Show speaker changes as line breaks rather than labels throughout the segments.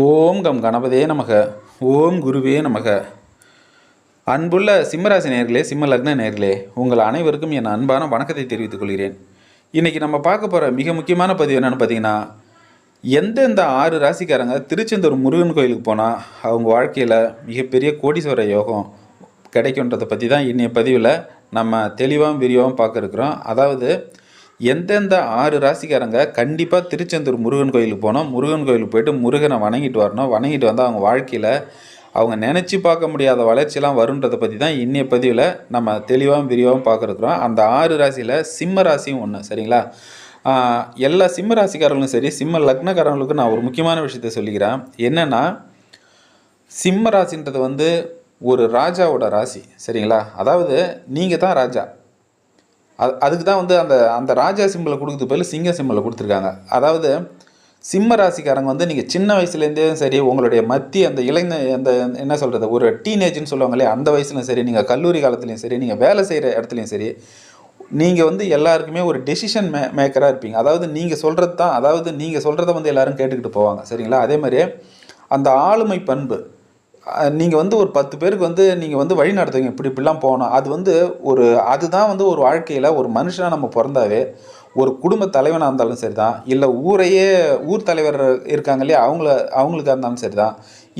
ஓம் come கணபதே நமக. ஓம் குருவே நமக. அன்புள்ள சிம்மராசி நேர்களே சிம்ம லக்ன நேர்களே உங்கள் அனைவருக்கும் என் அன்பான வணக்கத்தை தெரிவித்துக் கொள்கிறேன். இன்றைக்கி நம்ம பார்க்க போகிற மிக முக்கியமான பதிவு என்னென்னு பார்த்தீங்கன்னா எந்தெந்த ஆறு ராசிக்காரங்க திருச்செந்தூர் முருகன் கோயிலுக்கு போனால் அவங்க வாழ்க்கையில் மிகப்பெரிய கோடீஸ்வர யோகம் கிடைக்குன்றதை பற்றி தான் இன்றைய பதிவில் நம்ம தெளிவாகவும் விரிவாகவும் பார்க்க இருக்கிறோம். அதாவது எந்தெந்த ஆறு ராசிக்காரங்க கண்டிப்பாக திருச்செந்தூர் முருகன் கோயிலுக்கு போனோம் முருகன் கோயிலுக்கு போயிட்டு முருகனை வணங்கிட்டு வரணும். வணங்கிட்டு வந்தால் அவங்க வாழ்க்கையில் அவங்க நினச்சி பார்க்க முடியாத வளர்ச்சிலாம் வருன்றதை பற்றி தான் இன்னைய பதிவில் நம்ம தெளிவாகவும் விரிவாகவும் பார்க்குறோம் அந்த ஆறு ராசியில் சிம்ம ராசியும் ஒன்று சரிங்களா? எல்லா சிம்ம ராசிக்காரங்களும் சரி சிம்ம லக்னக்காரங்களுக்கும் நான் ஒரு முக்கியமான விஷயத்த சொல்லிக்கிறேன். என்னென்னா சிம்ம ராசின்றது வந்து ஒரு ராஜாவோட ராசி சரிங்களா? அதாவது நீங்கள் தான் ராஜா. அது அதுக்கு தான் வந்து அந்த அந்த ராஜா சிம்பிளை கொடுக்குறது பதில் சிங்க சிம்பிளை கொடுத்துருக்காங்க. அதாவது சிம்ம ராசிக்காரங்க வந்து நீங்கள் சின்ன வயசுலேருந்தே சரி உங்களுடைய மத்திய அந்த இளைஞ அந்த என்ன சொல்கிறது ஒரு டீனேஜ்னு சொல்லுவாங்க இல்லையா அந்த வயசுலையும் சரி நீங்கள் கல்லூரி காலத்துலையும் சரி நீங்கள் வேலை செய்கிற இடத்துலையும் சரி நீங்கள் வந்து எல்லாருக்குமே ஒரு டெசிஷன் மே மேக்கராக இருப்பீங்க. அதாவது நீங்கள் சொல்கிறது தான் அதாவது நீங்கள் சொல்கிறத வந்து எல்லோரும் கேட்டுக்கிட்டு போவாங்க. சரிங்களா? அதே மாதிரி அந்த ஆளுமை பண்பு நீங்கள் வந்து ஒரு பத்து பேருக்கு வந்து நீங்கள் வந்து வழி நடத்துவீங்க. இப்படி இப்படிலாம் போகணும். அது வந்து ஒரு அதுதான் வந்து ஒரு வாழ்க்கையில் ஒரு மனுஷனாக நம்ம பிறந்தாவே ஒரு குடும்ப தலைவனாக இருந்தாலும் சரி தான் இல்லை ஊரையே ஊர் தலைவர் இருக்காங்க இல்லையா அவங்கள அவங்களுக்காக இருந்தாலும் சரி தான்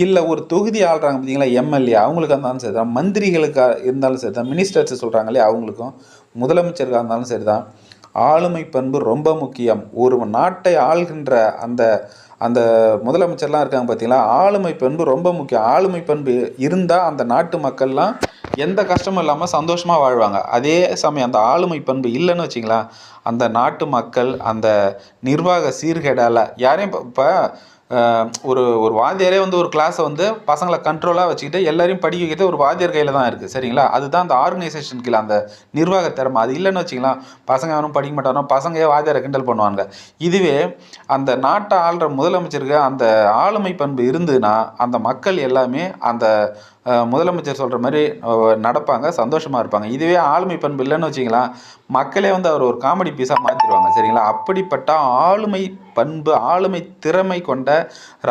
இல்லை ஒரு தொகுதி ஆள்றாங்க பார்த்தீங்களா எம்எல்ஏ அவங்களுக்காக இருந்தாலும் சரி தான் மந்திரிகளுக்காக இருந்தாலும் சரி தான் மினிஸ்டர்ஸ் சொல்கிறாங்க இல்லையா அவங்களுக்கும். முதலமைச்சருக்காக இருந்தாலும் சரி தான் ஆளுமை பண்பு ரொம்ப முக்கியம். ஒரு நாட்டை ஆள்கின்ற அந்த அந்த முதலமைச்சர்லாம் இருக்காங்க பார்த்தீங்களா ஆளுமை பண்பு ரொம்ப முக்கியம். ஆளுமை பண்பு இருந்தால் அந்த நாட்டு மக்கள்லாம் எந்த கஷ்டமும் இல்லாமல் சந்தோஷமாக வாழ்வாங்க. அதே சமயம் அந்த ஆளுமை பண்பு இல்லைன்னு வச்சிங்களா அந்த நாட்டு மக்கள் அந்த நிர்வாக சீர்கேடால் யாரையும் இப்போ ஒரு ஒரு வாத்தியாரே வந்து ஒரு கிளாஸை வந்து பசங்களை கண்ட்ரோலாக வச்சுக்கிட்டு எல்லாரையும் படிக்க வைக்கிறது ஒரு வாத்தியார் கையில் தான் இருக்குது சரிங்களா? அதுதான் அந்த ஆர்கனைசேஷன் கீழே அந்த நிர்வாக திறமை. அது இல்லைன்னு வச்சிங்களேன் பசங்க யாரும் படிக்க மாட்டானோ பசங்க வாத்தியாரை கிண்டல் பண்ணுவாங்க இதுவே அந்த நாட்டை ஆள்ற முதலமைச்சருக்கு அந்த ஆளுமை பண்பு இருந்ததுன்னா அந்த மக்கள் எல்லாமே அந்த முதலமைச்சர் சொல்கிற மாதிரி நடப்பாங்க சந்தோஷமாக இருப்பாங்க. இதுவே ஆளுமை பண்பு இல்லைன்னு வச்சிங்களா மக்களே வந்து அவர் ஒரு காமெடி பீஸாக மாற்றிடுவாங்க சரிங்களா? அப்படிப்பட்ட ஆளுமை பண்பு ஆளுமை திறமை கொண்ட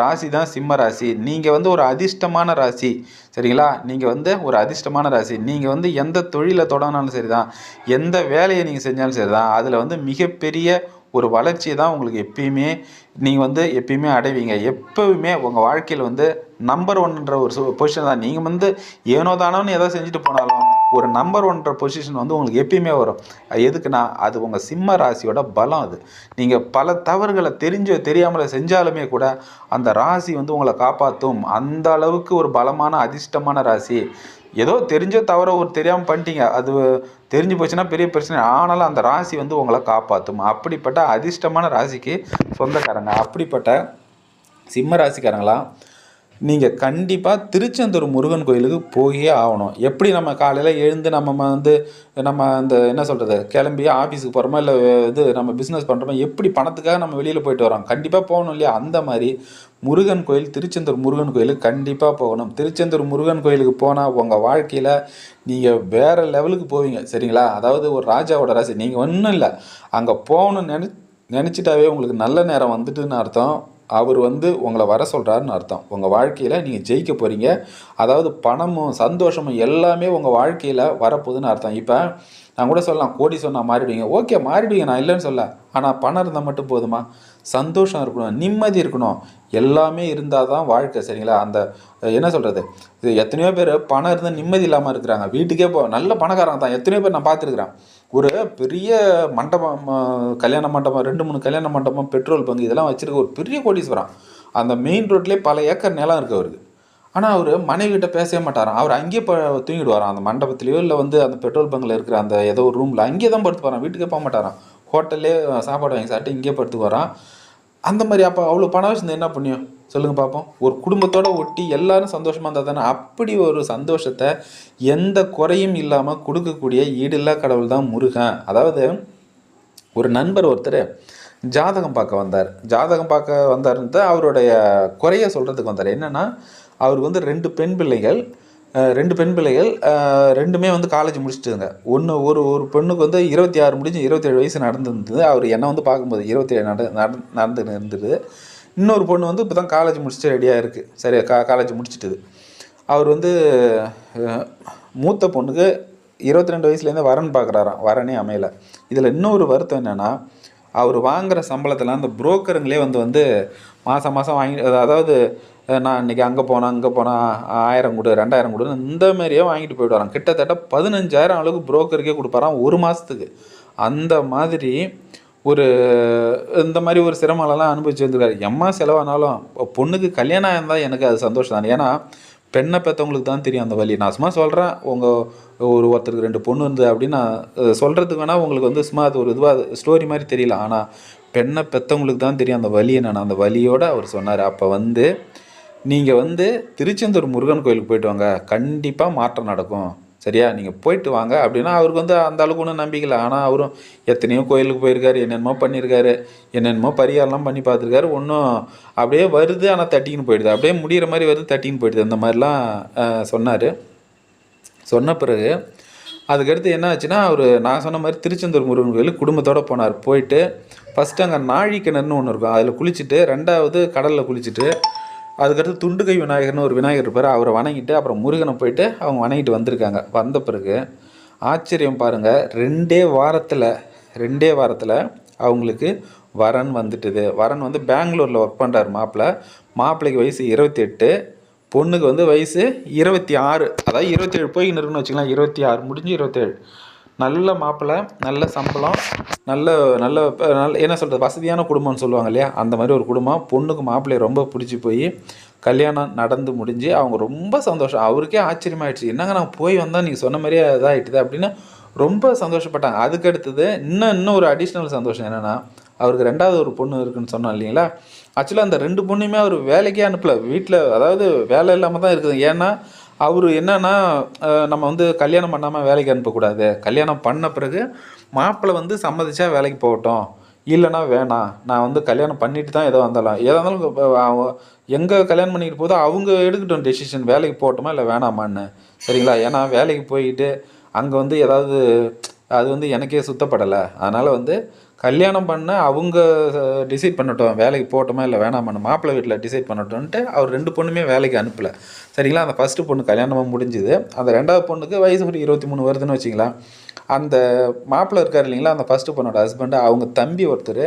ராசி தான் சிம்ம ராசி. நீங்கள் வந்து ஒரு அதிர்ஷ்டமான ராசி சரிங்களா? நீங்கள் வந்து ஒரு அதிர்ஷ்டமான ராசி. நீங்கள் வந்து எந்த தொழிலை தொடங்கினாலும் சரி தான் எந்த வேலையை நீங்கள் செஞ்சாலும் சரி தான் அதில் வந்து மிகப்பெரிய ஒரு வளர்ச்சியை தான் உங்களுக்கு எப்பயுமே நீங்கள் வந்து எப்பயுமே அடைவீங்க. எப்போவுமே உங்கள் வாழ்க்கையில் வந்து நம்பர் ஒன்ன்ற ஒரு பொசிஷன் தான். நீங்கள் வந்து ஏனோ தானோன்னு எதோ செஞ்சுட்டு போனாலும் ஒரு நம்பர் ஒன்ற பொசிஷன் வந்து உங்களுக்கு எப்பயுமே வரும். அது எதுக்குன்னா அது உங்கள் சிம்ம ராசியோட பலம் அது. நீங்கள் பல தவறுகளை தெரிஞ்சோ தெரியாமல் செஞ்சாலுமே கூட அந்த ராசி வந்து உங்களை காப்பாற்றும் அந்த அளவுக்கு ஒரு பலமான அதிர்ஷ்டமான ராசி. ஏதோ தெரிஞ்சோ தவிர ஒரு தெரியாமல் பண்ணிட்டீங்க. அது தெரிஞ்சு போச்சுன்னா பெரிய பிரச்சனை. ஆனாலும் அந்த ராசி வந்து உங்களை காப்பாற்றும் அப்படிப்பட்ட அதிர்ஷ்டமான ராசிக்கு சொந்தக்காரங்க அப்படிப்பட்ட சிம்ம ராசிக்காரங்களாம் நீங்கள் கண்டிப்பாக திருச்செந்தூர் முருகன் கோயிலுக்கு போயே ஆகணும். எப்படி நம்ம காலையில் எழுந்து நம்ம வந்து நம்ம அந்த என்ன சொல்கிறது கிளம்பி ஆஃபீஸுக்கு போகிறோமோ இல்லை இது நம்ம பிஸ்னஸ் பண்ணுறோமோ எப்படி பணத்துக்காக நம்ம வெளியில் போயிட்டு வரோம்? கண்டிப்பாக போகணும் இல்லையா? அந்த மாதிரி முருகன் கோயில் திருச்செந்தூர் முருகன் கோயிலுக்கு கண்டிப்பாக போகணும். திருச்செந்தூர் முருகன் கோயிலுக்கு போனால் உங்கள் வாழ்க்கையில் நீங்கள் வேறு லெவலுக்கு போவீங்க. சரிங்களா? அதாவது ஒரு ராஜாவோட ராசி. நீங்கள் ஒன்றும் இல்லை. அங்கே போகணும்னு நினை நினச்சிட்டாவே உங்களுக்கு நல்ல நேரம் வந்துட்டுன்னு அர்த்தம். அவர் வந்து உங்களை வர சொல்கிறாருன்னு அர்த்தம். உங்கள் வாழ்க்கையில் நீங்கள் ஜெயிக்க போகிறீங்க அதாவது பணமும் சந்தோஷமும் எல்லாமே உங்கள் வாழ்க்கையில் வரப்போகுதுன்னு அர்த்தம். இப்போ நான் கூட சொல்லலாம் கோடி சொன்னால் மாறிடுவீங்க. ஓகே மாறிடுவீங்க நான் இல்லைன்னு சொல்ல. ஆனால் பணம் இருந்தால் மட்டும் போதுமா? சந்தோஷம் இருக்கணும் நிம்மதி இருக்கணும். எல்லாமே இருந்தால் தான் வாழ்க்கை சரிங்களா? அந்த என்ன சொல்கிறது இது எத்தனையோ பேர் பணம் இருந்தால் நிம்மதி இல்லாமல் இருக்கிறாங்க. வீட்டுக்கே போ நல்ல பணக்காரங்க தான். எத்தனையோ பேர் நான் பார்த்துருக்குறேன். ஒரு பெரிய மண்டபம் கல்யாண மண்டபம் ரெண்டு மூணு கல்யாண மண்டபம் பெட்ரோல் பங்கு இதெல்லாம் வச்சிருக்க ஒரு பெரிய கோடீஸ்வரம் அந்த மெயின் ரோட்லேயே பல ஏக்கர் நிலம் இருக்குது அவருக்கு. ஆனால் அவர் மனைவிகிட்ட பேசவே மாட்டாராம். அவர் அங்கேயே ப தூங்கிடுவாராம். அந்த மண்டபத்துலேயோ இல்லை வந்து அந்த பெட்ரோல் பங்கில் இருக்கிற அந்த ஏதோ ஒரு ரூமில் அங்கேயே தான் படுத்து போகிறான் வீட்டுக்கே போக மாட்டாராம். ஹோட்டல்லே சாப்பாடு வாங்கி சாப்பிட்டு இங்கேயே படுத்து வரான் அந்த மாதிரி அப்போ அவ்வளோ பணம் வச்சுருந்தா என்ன புண்ணியம்? சொல்லுங்கள் பார்ப்போம் ஒரு குடும்பத்தோட ஒட்டி எல்லாரும் சந்தோஷமாக இருந்தால் தானே? அப்படி ஒரு சந்தோஷத்தை எந்த குறையும் இல்லாமல் கொடுக்கக்கூடிய ஈடில்லா கடவுள் தான் முருகன். அதாவது ஒரு நண்பர் ஒருத்தர் ஜாதகம் பார்க்க வந்தார். ஜாதகம் பார்க்க வந்தார்ன்றது அவருடைய குறைய சொல்கிறதுக்கு வந்தார். என்னென்னா அவருக்கு வந்து ரெண்டு பெண் பிள்ளைகள் ரெண்டு பெண் பிள்ளைகள் ரெண்டுமே வந்து காலேஜ் முடிச்சுட்டுங்க ஒன்று ஒரு ஒரு பெண்ணுக்கு வந்து இருபத்தி ஆறு முடிஞ்சு இருபத்தேழு வயசு நடந்துருந்தது. அவர் என்னை வந்து பார்க்கும்போது இருபத்தேழு நட நடந்து இருந்தது இன்னொரு பொண்ணு வந்து இப்போ தான் காலேஜ் முடிச்சுட்டு ரெடியாக இருக்குது சரி கா காலேஜ் முடிச்சிட்டுது. அவர் வந்து மூத்த பொண்ணுக்கு இருபத்தி ரெண்டு வயசுலேருந்து வரன் பார்க்குறாராம் வரனே அமையல. இதில் இன்னொரு வருத்தம் என்னென்னா அவர் வாங்குகிற சம்பளத்தில் அந்த புரோக்கருங்களே வந்து வந்து மாதம் மாதம் வாங்கி அதாவது நான் இன்றைக்கி அங்கே போனேன் அங்கே போனால் ஆயிரம் கொடு ரெண்டாயிரம் கொடு இந்த மாதிரியே வாங்கிட்டு போயிடுவாராம் கிட்டத்தட்ட பதினஞ்சாயிரம் அளவுக்கு புரோக்கருக்கே கொடுப்பாராம் ஒரு மாதத்துக்கு அந்த மாதிரி ஒரு இந்த மாதிரி ஒரு சிரமங்களெல்லாம் அனுபவிச்சு வந்திருக்காரு. எம்மா செலவானாலும் பொண்ணுக்கு கல்யாணம் இருந்தால் எனக்கு அது சந்தோஷம் தான். ஏன்னா பெண்ணை பெற்றவங்களுக்கு தான் தெரியும் அந்த வழி நான் சும்மா சொல்கிறேன் உங்கள் ஒரு ஒருத்தருக்கு ரெண்டு பொண்ணு இருந்தது அப்படின்னு நான் சொல்கிறதுக்கு வேணால் உங்களுக்கு வந்து சும்மா அது ஒரு இதுவாக ஸ்டோரி மாதிரி தெரியல. ஆனால் பெண்ணை பெற்றவங்களுக்கு தான் தெரியும் அந்த வழி என்னென்ன. அந்த வழியோடு அவர் சொன்னார். அப்போ வந்து நீங்கள் வந்து திருச்செந்தூர் முருகன் கோயிலுக்கு போயிட்டு வாங்க. கண்டிப்பாக மாற்றம் நடக்கும். சரியா? நீங்கள் போயிட்டு வாங்க. அப்படின்னா அவருக்கு வந்து அந்த அளவுக்கு ஒன்றும் நம்பிக்கை ஆனால் அவரும் எத்தனையோ கோயிலுக்கு போயிருக்காரு என்னென்னமோ பண்ணியிருக்காரு என்னென்னமோ பரிகாரம்லாம் பண்ணி பார்த்துருக்காரு. ஒன்றும் அப்படியே வருது ஆனால் தட்டின்னு போயிடுது. அப்படியே முடிகிற மாதிரி வருது தட்டின்னு போயிடுது. அந்த மாதிரிலாம் சொன்னார். சொன்ன பிறகு அதுக்கடுத்து என்ன ஆச்சுன்னா அவர் நான் சொன்ன மாதிரி திருச்செந்தூர் முருகன் கோயிலுக்கு குடும்பத்தோடு போனார். போயிட்டு ஃபஸ்ட்டு அங்கே நாழி கிணறுன்னு ஒன்று இருக்கும். அதில் குளிச்சுட்டு ரெண்டாவது கடலில் குளிச்சுட்டு அதுக்கடுத்து துண்டுகை விநாயகர்னு ஒரு விநாயகர் இருப்பார். அவரை வணங்கிட்டு அப்புறம் முருகனை போயிட்டு அவங்க வணங்கிட்டு வந்திருக்காங்க. வந்த பிறகு ஆச்சரியம் பாருங்கள் ரெண்டே வாரத்தில் ரெண்டே வாரத்தில் அவங்களுக்கு வரன் வந்துட்டுது. வரன் வந்து பெங்களூரில் ஒர்க் பண்ணுறாரு மாப்பிள்ளை. மாப்பிள்ளைக்கு வயசு இருபத்தி எட்டு பொண்ணுக்கு வந்து வயசு இருபத்தி ஆறு. அதாவது இருபத்தேழு போய்கின்னு இருக்குன்னு வச்சுக்கலாம் இருபத்தி ஆறு முடிஞ்சு இருபத்தேழு. நல்ல மாப்பிள்ளை நல்ல சம்பளம் நல்ல நல்ல நல்ல என்ன சொல்கிறது வசதியான குடும்பம்னு சொல்லுவாங்க இல்லையா? அந்த மாதிரி ஒரு குடும்பம். பொண்ணுக்கு மாப்பிள்ளையை ரொம்ப பிடிச்சி போய் கல்யாணம் நடந்து முடிஞ்சு அவங்க ரொம்ப சந்தோஷம். அவருக்கே ஆச்சரியமாயிடுச்சு. என்னங்க நான் போய் வந்தால் நீங்கள் சொன்ன மாதிரியே இதாகிட்டுது அப்படின்னு ரொம்ப சந்தோஷப்பட்டாங்க. அதுக்கு அடுத்தது இன்னும் இன்னும் ஒரு அடிஷ்னல் சந்தோஷம் என்னென்னா அவருக்கு ரெண்டாவது ஒரு பொண்ணு இருக்குன்னு சொன்னோம் இல்லைங்களா? ஆக்சுவலாக அந்த ரெண்டு பொண்ணுமே அவர் வேலைக்கே அனுப்பல. வீட்டில் அதாவது வேலை இல்லாமல் தான் இருக்குது. ஏன்னா அவர் என்னன்னா நம்ம வந்து கல்யாணம் பண்ணாமல் வேலைக்கு அனுப்பக்கூடாது. கல்யாணம் பண்ண பிறகு மாப்பிள்ளை வந்து சம்மதிச்சா வேலைக்கு போகட்டும். இல்லைன்னா வேணாம். நான் வந்து கல்யாணம் பண்ணிட்டு தான் ஏதோ வந்தாலும். ஏதா இருந்தாலும் எங்கே கல்யாணம் பண்ணிட்டு போதோ அவங்க எடுக்கட்டும் டெசிஷன் வேலைக்கு போகட்டுமா இல்லை வேணாமான்னு. சரிங்களா? ஏன்னா வேலைக்கு போயிட்டு அங்கே வந்து ஏதாவது அது வந்து எனக்கே சுத்தப்படலை. அதனால் வந்து கல்யாணம் பண்ண அவங்க டிசைட் பண்ணட்டும். வேலைக்கு போகட்டுமா இல்லை வேணாமான்னு மாப்பிள்ளை வீட்டில் டிசைட் பண்ணட்டும்ன்ட்டு அவர் ரெண்டு பொண்ணுமே வேலைக்கு அனுப்பலை. சரிங்களா? அந்த ஃபஸ்ட்டு பொண்ணு கல்யாணமாக முடிஞ்சுது. அந்த ரெண்டாவது பொண்ணுக்கு வயசு ஒரு இருபத்தி மூணு வருதுன்னு வச்சிங்களா அந்த மாப்பிள்ளை இருக்கார் இல்லைங்களா? அந்த ஃபஸ்ட்டு பொண்ணோட ஹஸ்பண்டு அவங்க தம்பி ஒருத்தர்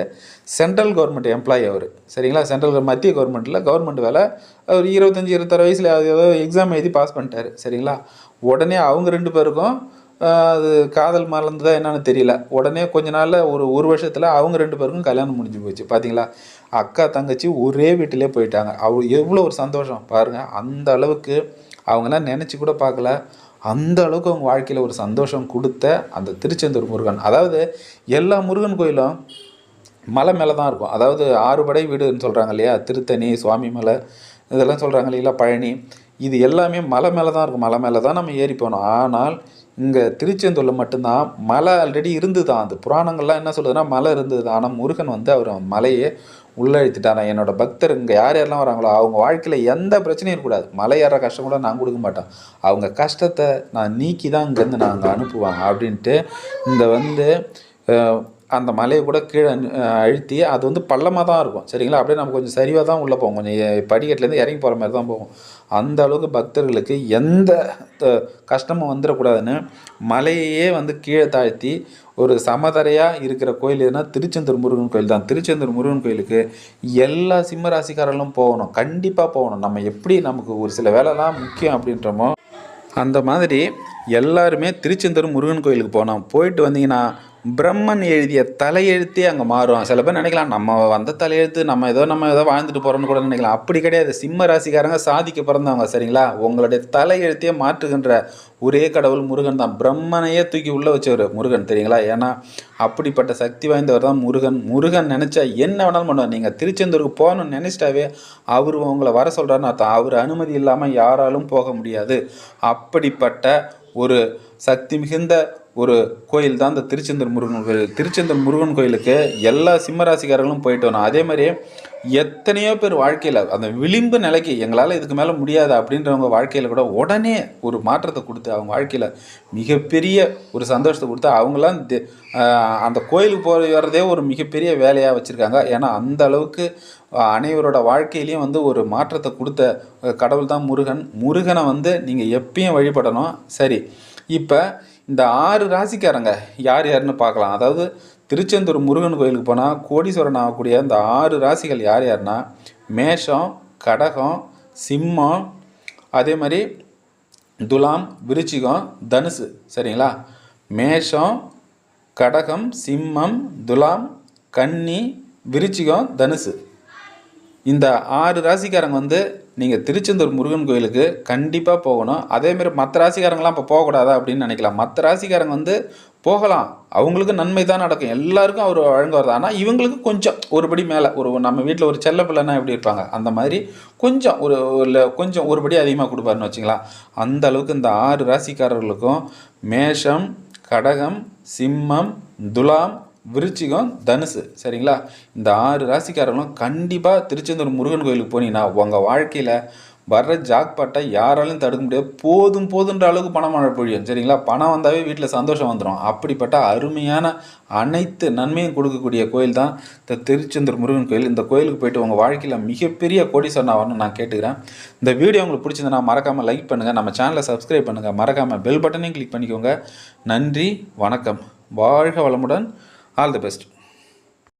சென்ட்ரல் கவர்மெண்ட் எம்ப்ளாயி அவர். சரிங்களா? சென்ட்ரல் மத்திய கவர்மெண்ட்டில் கவர்மெண்ட் வேலை. அவர் இருபத்தஞ்சி இருபத்தாறு வயசில் ஏதோ எக்ஸாம் எழுதி பாஸ் பண்ணிட்டார். சரிங்களா? உடனே அவங்க ரெண்டு பேருக்கும் அது காதல் மறந்துதா என்னன்னு தெரியல. உடனே கொஞ்ச நாளில் ஒரு ஒரு வருஷத்தில் அவங்க ரெண்டு பேருக்கும் கல்யாணம் முடிஞ்சு போச்சு. பார்த்தீங்களா அக்கா தங்கச்சி ஒரே வீட்டிலே போயிட்டாங்க. அவ எவ்வளோ ஒரு சந்தோஷம். பாருங்கள் அந்த அளவுக்கு அவங்கெல்லாம் நினச்சி கூட பார்க்கல அந்த அளவுக்கு அவங்க வாழ்க்கையில் ஒரு சந்தோஷம் கொடுத்த அந்த திருச்செந்தூர் முருகன். அதாவது எல்லா முருகன் கோயிலும் மலை மேலே தான் இருக்கும். அதாவது ஆறுபடை வீடுன்னு சொல்கிறாங்க இல்லையா? திருத்தணி சுவாமி மலை இதெல்லாம் சொல்கிறாங்க இல்லையா பழனி. இது எல்லாமே மலை மேலே தான் இருக்கும். மலை மேலே தான் நம்ம ஏறி போனோம் ஆனால் இங்கே திருச்செந்தூரில் மட்டும்தான் மலை ஆல்ரெடி இருந்தது தான் அந்த புராணங்கள்லாம் என்ன சொல்லுதுன்னா மலை இருந்தது. ஆனால் முருகன் வந்து அவர் மலையை உள்ளழுத்திட்டாராம் என்னோட பக்தர் இங்கே யார் யாரெல்லாம் வராங்களோ அவங்க வாழ்க்கையில் எந்த பிரச்சனையும் இருக்கக்கூடாது. மலை ஏற கஷ்டம் கூட நான் கொடுக்க மாட்டேன். அவங்க கஷ்டத்தை நான் நீக்கி தான் இங்கேருந்து நான் அங்கே அப்படின்ட்டு இந்த வந்து அந்த மலையை கூட கீழே அழுத்தி அது வந்து பள்ளமாக தான் இருக்கும். சரிங்களா? அப்படியே நம்ம கொஞ்சம் சரிவாக தான் உள்ளே போவோம். கொஞ்சம் படிக்கட்டுலேருந்து இறங்கி போகிற மாதிரி தான் போவோம் அந்த அளவுக்கு பக்தர்களுக்கு எந்த த- கஷ்டமும் வந்துடக்கூடாதுன்னு மலையையே வந்து கீழே தாழ்த்தி ஒரு சமதரையாக இருக்கிற கோயில் எதுனா திருச்செந்தூர் முருகன் கோயில் தான். திருச்செந்தூர் முருகன் கோயிலுக்கு எல்லா சிம்ம ராசிக்காரர்களும் போகணும். கண்டிப்பாக போகணும். நம்ம எப்படி நமக்கு ஒரு சில வேலைலாம் முக்கியம் அப்படின்றமோ அந்த மாதிரி எல்லாருமே திருச்செந்தூர் முருகன் கோயிலுக்கு போனோம் போயிட்டு வந்தீங்கன்னா பிரம்மன் எழுதிய தலையெழுத்தே அங்கே மாறும். சில பேர் நினைக்கலாம் நம்ம வந்த தலையெழுத்து நம்ம ஏதோ நம்ம ஏதோ வாழ்ந்துட்டு போகிறோம்னு கூட நினைக்கலாம். அப்படி கிடையாது. சிம்ம ராசிக்காரங்க சாதிக்க பிறந்தவங்க சரிங்களா? உங்களுடைய தலையெழுத்தையே மாற்றுகின்ற ஒரே கடவுள் முருகன் தான். பிரம்மனையே தூக்கி உள்ளே வச்சவர் முருகன் தெரியுங்களா? ஏன்னா அப்படிப்பட்ட சக்தி வாய்ந்தவர் தான் முருகன். முருகன் நினச்சா என்ன வேணாலும் பண்ணுவார். நீங்கள் திருச்செந்தூருக்கு போகணும்னு நினச்சிட்டாவே அவர் உங்களை வர சொல்கிறாருன்னு அர்த்தம். அவர் அனுமதி இல்லாமல் யாராலும் போக முடியாது. அப்படிப்பட்ட ஒரு சக்தி மிகுந்த ஒரு கோயில் தான் இந்த திருச்செந்தூர் முருகன் கோயில். திருச்செந்தூர் முருகன் கோயிலுக்கு எல்லா சிம்மராசிக்காரர்களும் போயிட்டு வரணும். அதே மாதிரி எத்தனையோ பேர் வாழ்க்கையில் அந்த விளிம்பு நிலைக்கு எங்களால் இதுக்கு மேலே முடியாது அப்படின்றவங்க வாழ்க்கையில் கூட உடனே ஒரு மாற்றத்தை கொடுத்து அவங்க வாழ்க்கையில் மிகப்பெரிய ஒரு சந்தோஷத்தை கொடுத்து அவங்களாம் அந்த கோயிலுக்கு போய் வர்றதே ஒரு மிகப்பெரிய வேலையாக வச்சுருக்காங்க. ஏன்னா அந்த அளவுக்கு அனைவரோட வாழ்க்கையிலையும் வந்து ஒரு மாற்றத்தை கொடுத்த கடவுள் தான் முருகன். முருகனை வந்து நீங்கள் எப்பயும் வழிபடணும். சரி இப்போ இந்த ஆறு ராசிக்காரங்க யார் யாருன்னு பார்க்கலாம். அதாவது திருச்செந்தூர் முருகன் கோயிலுக்கு போனால் கோடீஸ்வரன் ஆகக்கூடிய இந்த ஆறு ராசிகள் யார் யாருன்னா மேஷம் கடகம் சிம்மம் அதே மாதிரி துலாம் விருச்சிகம் தனுசு. சரிங்களா? மேஷம் கடகம் சிம்மம் துலாம் கன்னி விருச்சிகம் தனுசு. இந்த ஆறு ராசிக்காரங்க வந்து நீங்கள் திருச்செந்தூர் முருகன் கோயிலுக்கு கண்டிப்பாக போகணும். அதேமாரி மற்ற ராசிக்காரங்களாம் இப்போ போகக்கூடாதா அப்படின்னு நினைக்கலாம். மற்ற ராசிக்காரங்க வந்து போகலாம். அவங்களுக்கு நன்மை தான் நடக்கும். எல்லாருக்கும் அவர் வழங்குவார் ஆனால் இவங்களுக்கு கொஞ்சம் ஒருபடி மேலே. ஒரு நம்ம வீட்டில் ஒரு செல்ல பிள்ளைனா எப்படி இருப்பாங்க? அந்த மாதிரி கொஞ்சம் ஒரு ஒரு கொஞ்சம் ஒருபடி அதிகமாக கொடுப்பாருன்னு வச்சுங்களா அந்த அளவுக்கு இந்த ஆறு ராசிக்காரர்களுக்கும் மேஷம் கடகம் சிம்மம் துலாம் விருச்சிகம் தனுசு. சரிங்களா? இந்த ஆறு ராசிக்காரங்களும் கண்டிப்பாக திருச்செந்தூர் முருகன் கோயிலுக்கு போனீங்கன்னா உங்கள் வாழ்க்கையில் வர்ற ஜாக்பாட்டை யாராலும் தடுக்க முடியாது. போதும் போதுன்ற அளவுக்கு பணம் மழை பொழியும். சரிங்களா? பணம் வந்தாவே வீட்டில் சந்தோஷம் வந்துடும் அப்படிப்பட்ட அருமையான அனைத்து நன்மையும் கொடுக்கக்கூடிய கோயில் தான் இந்த திருச்செந்தூர் முருகன் கோயில். இந்த கோயிலுக்கு போயிட்டு உங்கள் வாழ்க்கையில் மிகப்பெரிய கோடீஸ்வரன் ஆகணும்னு நான் கேட்டுக்கிறேன். இந்த வீடியோ உங்களுக்கு பிடிச்சிருந்தனா மறக்காமல் லைக் பண்ணுங்கள் நம்ம சேனலை சப்ஸ்கிரைப் பண்ணுங்கள் மறக்காமல் பெல் பட்டனையும் கிளிக் பண்ணிக்கோங்க. நன்றி வணக்கம். வாழ்க வளமுடன். All the best.